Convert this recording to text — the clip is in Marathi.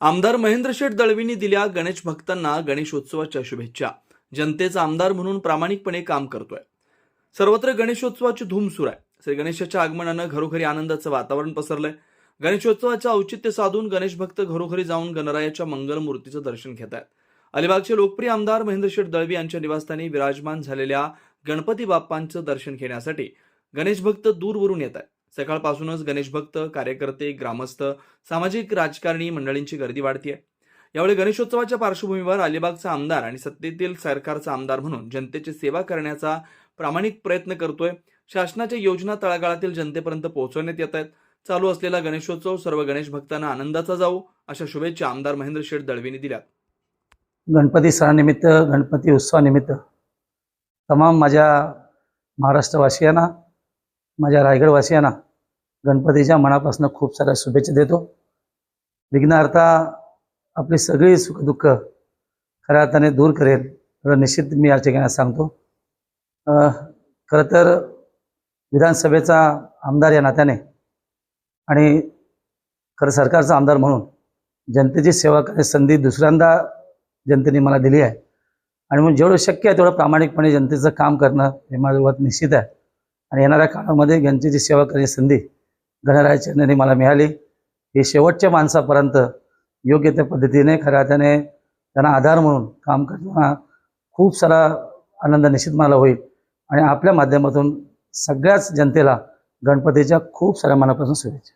आमदार महेंद्र शेठ दळवींनी दिल्या गणेश भक्तांना गणेशोत्सवाच्या शुभेच्छा. जनतेचा आमदार म्हणून प्रामाणिकपणे काम करतोय. सर्वत्र गणेशोत्सवाची धूम सुरू आहे. श्री गणेशाच्या आगमनानं घरोघरी आनंदाचं वातावरण पसरलंय. गणेशोत्सवाचं औचित्य साधून गणेश भक्त घरोघरी जाऊन गणरायाच्या मंगल मूर्तीचं दर्शन घेत आहेत अलिबागचे लोकप्रिय आमदार महेंद्र शेठ दळवी यांच्या निवासस्थानी विराजमान झालेल्या गणपती बाप्पांचं दर्शन घेण्यासाठी गणेश भक्त दूरवरून येत आहेत सकाळपासूनच गणेश भक्त कार्यकर्ते ग्रामस्थ सामाजिक राजकारणी मंडळींची गर्दी वाढतीये. यावेळी गणेशोत्सवाच्या पार्श्वभूमीवर अलिबागचा आमदार आणि सत्तेतील सरकारचा आमदार म्हणून जनतेची सेवा करण्याचा प्रामाणिक प्रयत्न करतोय. शासनाच्या योजना तळागाळातील जनतेपर्यंत पोहोचवण्यात येत आहेत. चालू असलेला गणेशोत्सव सर्व गणेश भक्तांना आनंदाचा जाऊ अशा शुभेच्छा आमदार महेंद्र शेठ दळवींनी दिल्यात. गणपती सणानिमित्त गणपती उत्सवानिमित्त तमाम माझ्या महाराष्ट्रवासियांना माझ्या रायगडवासियांना गणपतीच्या मनापासून खूप साऱ्या शुभेच्छा देतो. विघ्नहर्ता आपली सगळी सुखदुःख खऱ्या अर्थाने दूर करेल एवढं निश्चित मी या ठिकाणी सांगतो. खरं तर विधानसभेचा आमदार या नात्याने आणि खरं सरकारचा आमदार म्हणून जनतेची सेवा करण्याची संधी दुसऱ्यांदा जनतेने मला दिली आहे. आणि म्हणून जेवढं शक्य आहे तेवढं प्रामाणिकपणे जनतेचं काम करणं हे माझं निश्चित आहे. आणि येणाऱ्या काळामध्ये गणतीची सेवा करण्याची संधी गणराय मला मिळाली ही शेवटच्या माणसापर्यंत योग्य त्या पद्धतीने खऱ्या अर्थाने त्यांना आधार म्हणून काम करताना खूप सारा आनंद निश्चित मला होईल. आणि आपल्या माध्यमातून सगळ्याच जनतेला गणपतीच्या खूप साऱ्या मनापासून शुभेच्छा.